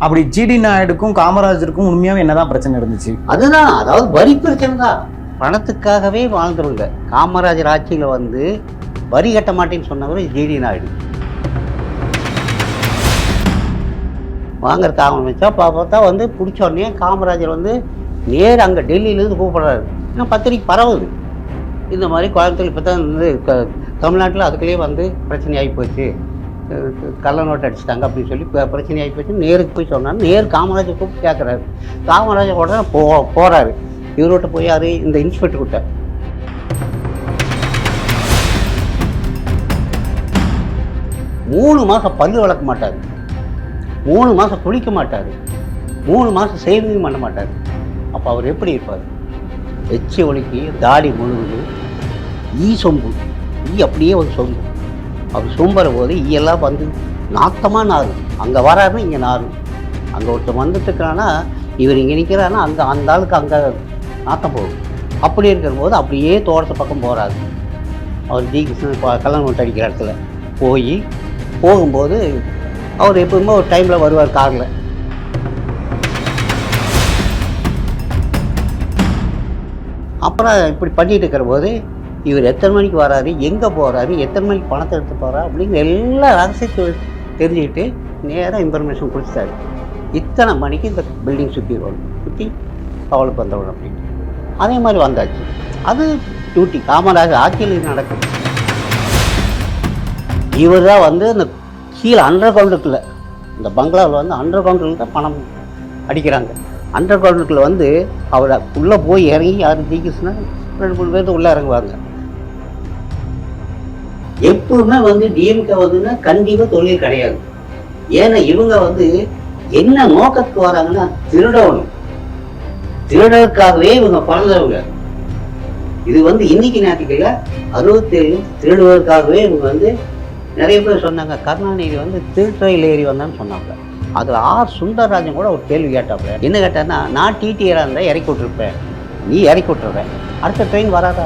அப்படி ஜிடி நாயுடுக்கும் காமராஜருக்கும் உண்மையாவே என்னதான் பிரச்சனை இருந்துச்சு அதுதான் அதாவது வரி பிரச்சனை தான். பணத்துக்காகவே வாழ்ந்தவங்க. காமராஜர் ஆட்சியில் வந்து வரி கட்ட மாட்டேன்னு சொன்னவர் ஜிடி நாயுடு. வாங்கறதுக்கு ஆரம்பிச்சா பா- பார்த்தா வந்து பிடிச்ச உடனே காமராஜர் வந்து நேர் அங்கே டெல்லியிலேருந்து கூப்பிடுறாரு. ஏன்னா பத்திரிக்கை பரவுது. இந்த மாதிரி கோயம்புத்தூர் இப்போ தான் வந்து க- தமிழ்நாட்டில் அதுக்குள்ளேயே வந்து பிரச்சனை ஆகி போச்சு. கள்ள நோட்டு அடிச்சிட்டாங்க அப்படின்னு சொல்லி பிரச்சனை ஆகி போச்சு. நேருக்கு போய் சொன்னார் நேரு காமராஜர் கூப்பிட்டு கேட்குறாரு காமராஜர் உடனே போ போகிறாரு இவரோட்ட போய் யார்? இந்த இன்ஸ்பெக்டர் கிட்ட. மூணு மாதம் பல்லு வளர்க்க மாட்டார். மூணு மாதம் குளிக்க மாட்டார். மூணு மாதம் சேவிங் பண்ண மாட்டார். அப்போ அவர் எப்படி இருப்பார்? எச்சி ஒழுக்கி தாடி முழுகுது. ஈ சொம்பு. ஈ அப்படியே ஒரு சொம்பு. அவர் சொம்புற போது ஈயெல்லாம் வந்து நாத்தமாக நாரும். அங்கே வராருன்னா இங்கே நாரும். அங்கே ஒருத்தர் வந்துட்டுருக்கிறான்னா இவர் இங்கே நிற்கிறான்னா அங்கே அந்த ஆளுக்கு அங்கே நாத்தம் போகும். அப்படி இருக்கிற போது அப்படியே தோட்டத்து பக்கம் போகிறாரு அவர் ஜி கிருஷ்ணன் ப- கல்லணை நோட்டு அடிக்கிற இடத்துல போய் போகும்போது அவர் எப்பவுமே ஒரு டைமில் வருவார் காரில். அப்புறம் இப்படி பண்ணிட்டு இருக்கிற போது இவர் எத்தனை மணிக்கு வராரு? எங்கே போகிறாரு எத்தனை மணிக்கு பணத்தை எடுத்து போகிறார் அப்படிங்கிற எல்லா ரகசியத்தையும் தெரிஞ்சுக்கிட்டு நேராக இன்ஃபர்மேஷன் கொடுத்துட்டாரு. இத்தனை மணிக்கு இந்த பில்டிங் சுற்றி வரும். சுற்றி அவளுக்கு வந்தவன் அப்படின்னு அதே மாதிரி வந்தாச்சு. அது டியூட்டி காமராஜர் ஆட்சியில் நடக்கும் இவர் தான் வந்து அந்த கீழே அண்டர் கிரவுண்டுக்குள்ளே இந்த பங்களாவில் வந்து அண்டர் கிரவுண்டில் தான் பணம் அடிக்கிறாங்க. அண்டர் கிரவுண்டுக்குள்ளே வந்து அவரை உள்ளே போய் இறங்கி யார் தீக்கிச்சுன்னா ரெண்டு மூணு பேர்த்து உள்ளே இறங்குவாங்க. எப்பவுமே வந்து டிஎம்கே வந்துன்னா கண்டிப்பாக தொழில் கிடையாது. ஏன்னா இவங்க வந்து என்ன நோக்கத்துக்கு வராங்கன்னா திருடவனும் திருடருக்காகவே இவங்க பிறந்தவங்க இது வந்து இன்னைக்கு நேரத்துக்குள்ள அறுபத்தேழு திருடுவதற்காகவே இவங்க வந்து நிறைய பேர் சொன்னாங்க கருணாநிதி வந்து திருட்டுறையில் ஏறி வந்தான்னு சொன்னாங்க. அதில் ஆர் சுந்தரராஜன் கூட ஒரு கேள்வி கேட்டாப்புல. என்ன கேட்டான்னா நான் டிடிஆராக இருந்தால் இறக்கி விட்டுருப்பேன். நீ இறக்கி விட்டுருவேன் அடுத்த ட்ரெயின் வராதா?